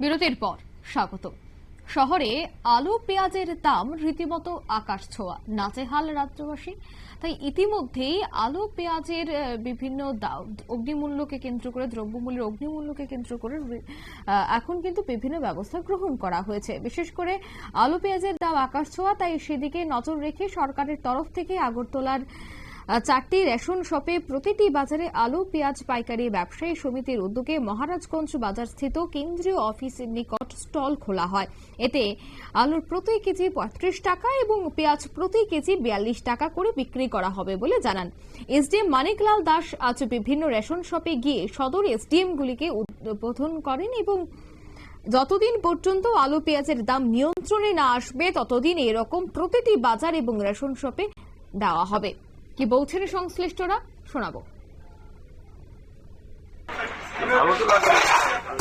বিরতির পর স্বাগত। শহরে আলু, পেঁয়াজের দাম রীতিমতো আকাশ ছোঁয়া। নাচেহাল রাজ্যবাসী। তাই ইতিমধ্যেই আলু, পেঁয়াজের বিভিন্ন অগ্নিমূল্যকে কেন্দ্র করে, দ্রব্যমূল্যের অগ্নিমূল্যকে কেন্দ্র করে এখন কিন্তু বিভিন্ন ব্যবস্থা গ্রহণ করা হয়েছে। বিশেষ করে আলু, পেঁয়াজের দাম আকাশ ছোঁয়া, তাই সেদিকে নজর রেখে সরকারের তরফ থেকে আগরতলার চারটি রেশন শপে প্রতিটি বাজারে আলু, পেঁয়াজ, পাইকারি ব্যবসায়ী সমিতির উদ্যোগে মহারাজগঞ্জ বাজারস্থিত কেন্দ্রীয় অফিসের নিকট স্টল খোলা হয়। এতে আলুর প্রতি কেজি পঁয়ত্রিশ টাকা এবং পেঁয়াজ প্রতি কেজি বিয়াল্লিশ টাকা করে বিক্রি করা হবে বলে জানান। এসডিএম মানিকলাল দাস আজ বিভিন্ন রেশন শপে গিয়ে সদর এসডিএমগুলিকে উদ্বোধন করেন এবং যতদিন পর্যন্ত আলু, পেঁয়াজের দাম নিয়ন্ত্রণে না আসবে, ততদিন এরকম প্রতিটি বাজার এবং রেশন শপে দেওয়া হবে। কি বলছেন সংশ্লিষ্টরা? শোনাবো।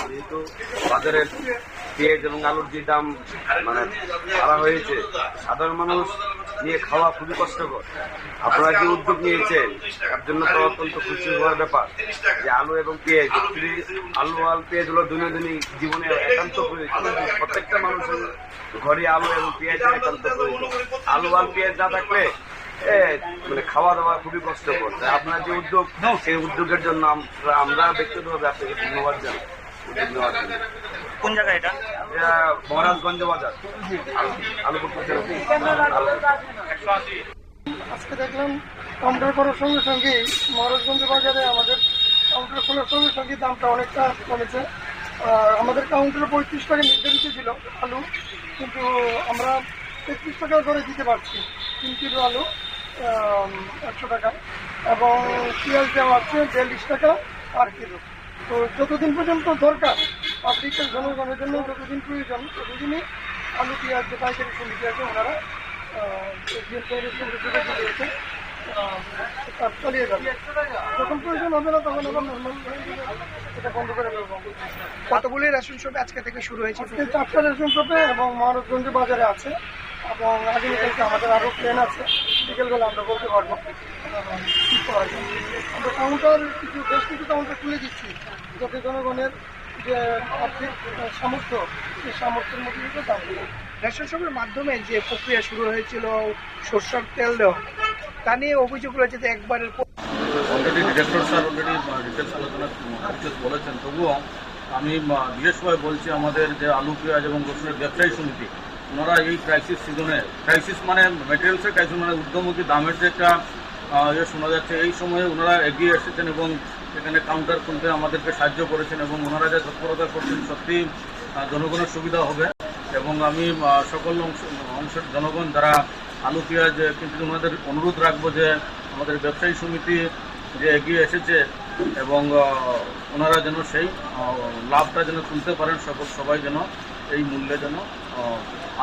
যেহেতু বাজারের পেঁয়াজ এবং আলুর যে দাম মানে ছাড়া হয়েছে, সাধারণ মানুষ নিয়ে খাওয়া খুবই কষ্টকর। আপনারা যে উদ্যোগ নিয়েছেন, তার জন্য তো অত্যন্ত খুশি হওয়ার ব্যাপার যে আলু এবং পেঁয়াজ আলু আল পেঁয়াজ হলো দৈনন্দিন জীবনে একান্ত প্রয়োজন। প্রত্যেকটা মানুষের ঘরে আলু এবং পেঁয়াজের একান্ত প্রয়োজন। আলু আল পেঁয়াজ না থাকলে মানে খাওয়া দাওয়া খুবই কষ্টকর। তাই আপনার যে উদ্যোগ সেই উদ্যোগের জন্য আমরা ব্যক্তিগতভাবে আপনাকে ধন্যবাদ জানাই। জন্য। কোন জায়গা এটা? এটা মহারাজগঞ্জ বাজার। আজকে দেখলাম কাউন্টার করার সঙ্গে সঙ্গে মহারাজগঞ্জ বাজারে আমাদের কাউন্টার খোলার সঙ্গে সঙ্গে দামটা অনেকটা কমেছে। আর আমাদের কাউন্টারে পঁয়ত্রিশ টাকা নির্ধারিত ছিল আলু কিন্তু আমরা তেত্রিশ টাকা করে দিতে পারছি তিন কিলো আলু। একশো টাকা। এবং পেঁয়াজ দেওয়া আছে বিয়াল্লিশ টাকা আর কিলো। তো যতদিন পর্যন্ত দরকার পাবলিকের জনগণের জন্য যতদিন প্রয়োজন ততদিনই আলু পেঁয়াজ যে পাইকারি সমিতি আছে ওনারা এসডিএম সঙ্গে যোগাযোগ করেছে চালিয়ে যাবে। যখন প্রয়োজন হবে না তখন আবার নর্মাল এটা বন্ধ করে দেবো। কতগুলি রেশন শপ আজকে থেকে শুরু হয়েছে? চারটা রেশন শপে এবং মহারাজগঞ্জ বাজারে আছে। এবং আগামীকালকে আমাদের আরও প্ল্যান আছে। বিকেলবেলা আমরা বলতে পারব। আমরা কাউন্টার কিছু বেশ কিছু কাউন্টার খুলে দিচ্ছি। যাতে জনগণের যে আর্থিক সামর্থ্য সেই সামর্থ্যের মধ্যে দিয়ে দাম রেশন শপের মাধ্যমে যে প্রক্রিয়া শুরু হয়েছিল সরষের তেল দেওয়া তা নিয়ে অভিযোগ রয়েছে যে একবারের already director sir already details আলোচনা ডিটেলস বলেছেন। তবুও আমি বিশেষভাবে বলছি আমাদের যে আলু পেঁয়াজ এবং রসুনের ব্যবসায়ী সমিতি ওনারা এই ক্রাইসিস সিজনে ক্রাইসিস মানে মেটেরিয়ালসের ক্রাইসিস মানে ঊর্ধ্বমুখী দামের যে একটা ইয়ে শোনা যাচ্ছে, এই সময়ে ওনারা এগিয়ে এসেছেন এবং এখানে কাউন্টার খুলতে আমাদেরকে সাহায্য করেছেন এবং ওনারা যে তৎপরতা করছেন সত্যি জনগণের সুবিধা হবে। এবং আমি সকল অংশ, অংশের জনগণ যারা আলু, পেঁয়াজ, কিন্তু ওনাদের অনুরোধ রাখব যে আমাদের ব্যবসায়ী সমিতি যে এগিয়ে এসেছে এবং ওনারা যেন সেই লাভটা যেন তুলতে পারেন, সকল, সবাই যেন এই মূল্যে যেন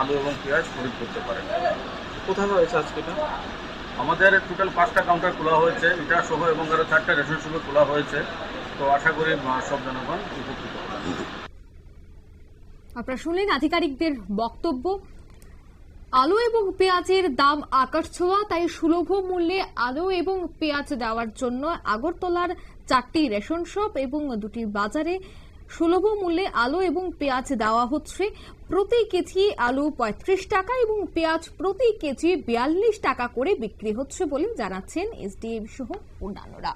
আলু এবং পেঁয়াজ খরিদ করতে পারে। কোথায় হয়েছে আজকে এটা? আমাদের টোটাল পাঁচটা কাউন্টার খোলা হয়েছে। এটা সহ এবং আরও চারটা রেশন শপে খোলা হয়েছে। তো আশা করি সব জনগণ উপকৃত হবে। আপনারা শুনলেন আধিকারিকদের বক্তব্য। আলু এবং পেঁয়াজের দাম আকাশ ছোঁয়া তাই সুলভ মূল্যে আলু এবং পেঁয়াজ দেওয়ার জন্য আগরতলার চারটি রেশন শপ এবং দুটি বাজারে সুলভ মূল্যে আলু এবং পেঁয়াজ দেওয়া হচ্ছে। প্রতি কেজি আলু পঁয়ত্রিশ টাকা এবং পেঁয়াজ প্রতি কেজি বিয়াল্লিশ টাকা করে বিক্রি হচ্ছে বলে জানাচ্ছেন এসডিএম সহ অন্যান্যরা।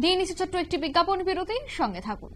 দিয়ে নিচে ছোট্ট একটি বিজ্ঞাপন বিরতি সঙ্গে থাকুন।